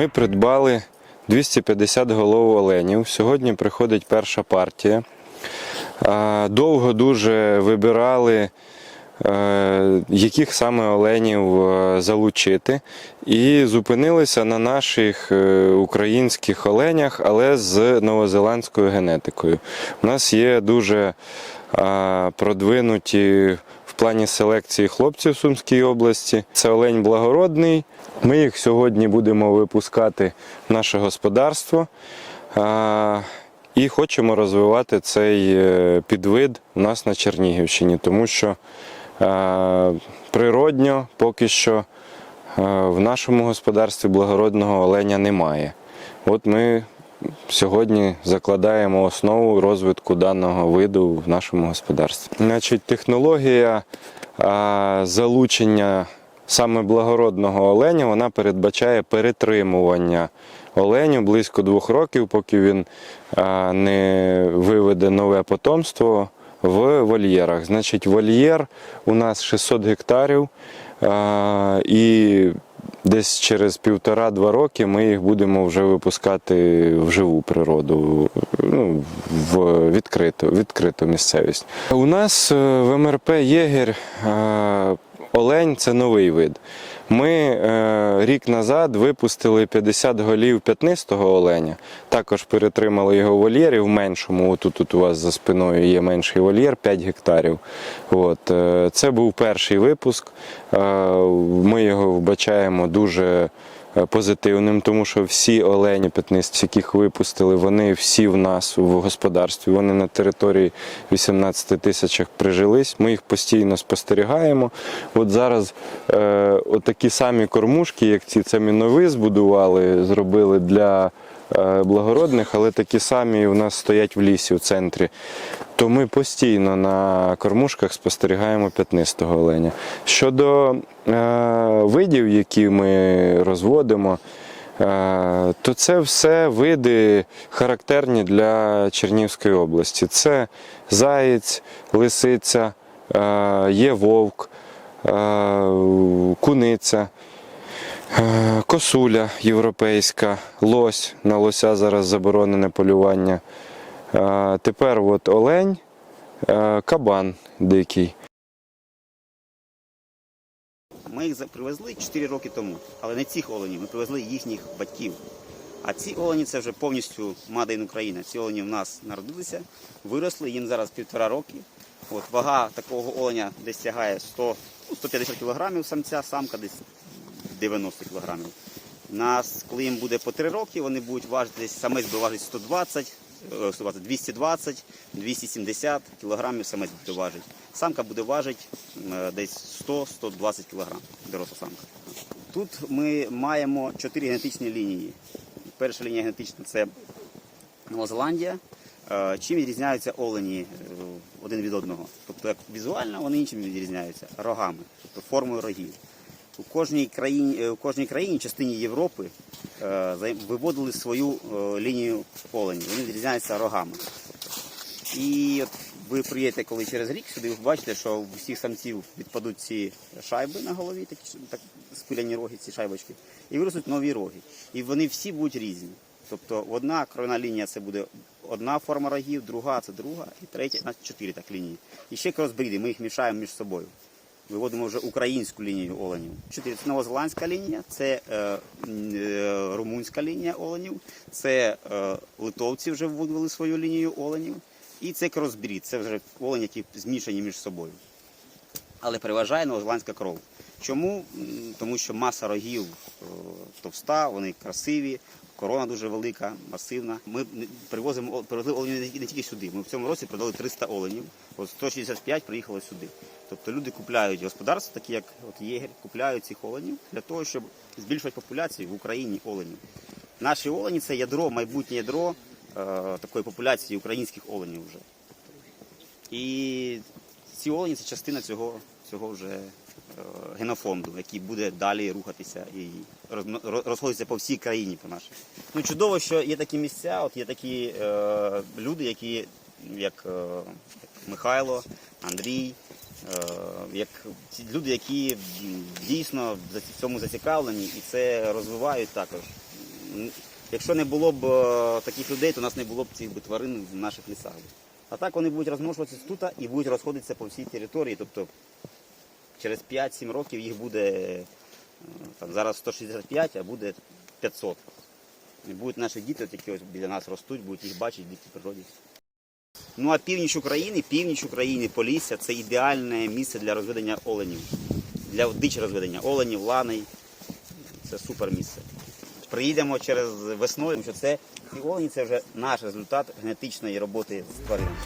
Ми придбали 250 голов оленів. Сьогодні приходить перша партія. Довго дуже вибирали, е, яких саме оленів е, залучити, і зупинилися на наших е, українських оленях, але з новозеландською генетикою. У нас є дуже продвинуті плані селекції хлопців Сумській області. Це олень благородний. Ми їх сьогодні будемо випускати в наше господарство. І хочемо розвивати цей е, підвид у нас на Чернігівщині, тому що е, природньо поки що е, в нашому господарстві благородного оленя немає. От ми сьогодні закладаємо основу розвитку даного виду в нашому господарстві. Значить, технологія залучення саме благородного оленя вона передбачає перетримування оленю близько двох років, поки він не виведе нове потомство в вольєрах. Значить, вольєр у нас 600 гектарів, і десь через півтора-два роки ми їх будемо вже випускати в живу природу, ну, в відкриту, відкриту місцевість. У нас е, в МРП Єгер е, олень це новий вид. Ми е, рік назад випустили 50 голів п'ятнистого оленя. Також перетримали його в вольєрі в меншому. Отут тут у вас за спиною є менший вольєр, 5 гектарів. От, е, це був перший випуск. Е, ми його вбачаємо дуже позитивним, тому що всі олені п'ятнисті, яких випустили, вони всі в нас в господарстві. Вони на території 18 тисячах прижились. Ми їх постійно спостерігаємо. От зараз е, от такі самі кормушки, як ці це мінови збудували, зробили для е, благородних, але такі самі у нас стоять в лісі в центрі. То ми постійно на кормушках спостерігаємо п'ятнистого оленя. Щодо е, видів, які ми розводимо, е, то це все види характерні для Чернігівської області. Це заєць, лисиця, е, є вовк, е, куниця. Е, Косуля європейська, лось. На лося зараз заборонене полювання. Е, Тепер от олень, е, кабан дикий. Ми їх привезли 4 роки тому, але не цих оленів, ми привезли їхніх батьків. А ці олені це вже повністю in Україна. Ці олені в нас народилися, виросли, їм зараз півтора роки. От, вага такого оленя десь сягає 100, ну, 150 кг самця, самка десь 90 кг. Нас, коли їм буде по 3 роки, вони будуть важити самець буде важити 120, е, 120, 220, 270 кг самець буде важити. Самка буде важити е, десь 100-120 кг, доросла самка. Тут ми маємо 4 генетичні лінії. Перша лінія генетична це Нова Зеландія. Е, Чим відрізняються олені е, один від одного? Тобто, як візуально вони іншим відрізняються рогами, тобто формою рогів. У кожній країні, е, у кожній країні, частині Європи, е, виводили свою е, лінію оленів. Вони відрізняються рогами. І от ви приїдете коли через рік сюди, ви побачите, що у всіх самців відпадуть ці шайби на голові, такі так спиляні роги, ці шайбочки, і виростуть нові роги. І вони всі будуть різні. Тобто одна кровна лінія це буде одна форма рогів, друга це друга, і третя, чотири так лінії. І ще кросбріди, ми їх мішаємо між собою. Виводимо вже українську лінію оленів. Чотири це новозеландська лінія, це е, е, румунська лінія оленів, це е, литовці вже вводили свою лінію оленів. І це кросбрід, це вже олені, які змішані між собою. Але переважає новозеландська кров. Чому? Тому що маса рогів е, товста, вони красиві, корона дуже велика, масивна. Ми привозимо привезли оленів не- тільки сюди. Ми в цьому році продали 300 оленів, от 165 приїхало сюди. Тобто люди купляють господарства, такі як от Єгер, купляють цих оленів для того, щоб збільшувати популяцію в Україні оленів. Наші олені це ядро, майбутнє ядро е, такої популяції українських оленів вже. І ці олені це частина цього, цього вже генофонду, який буде далі рухатися і розходитися по всій країні по нашій. Ну чудово, що є такі місця, от є такі е, люди, які як, е, Михайло, Андрій, е, як ці люди, які дійсно в цьому зацікавлені і це розвивають також. якщо не було б е, таких людей, то у нас не було б цих би тварин в наших лісах. А так вони будуть розмножуватися тут і будуть розходитися по всій території. Тобто через 5-7 років їх буде е, там, зараз 165, а буде 500. І будуть наші діти, от які ось біля нас ростуть, будуть їх бачити в дикій природі. Ну а північ України, північ України, Полісся це ідеальне місце для розведення оленів, для дичі розведення оленів, ланей. Це супер місце. Приїдемо через весною, тому що це ці олені це вже наш результат генетичної роботи з тваринами.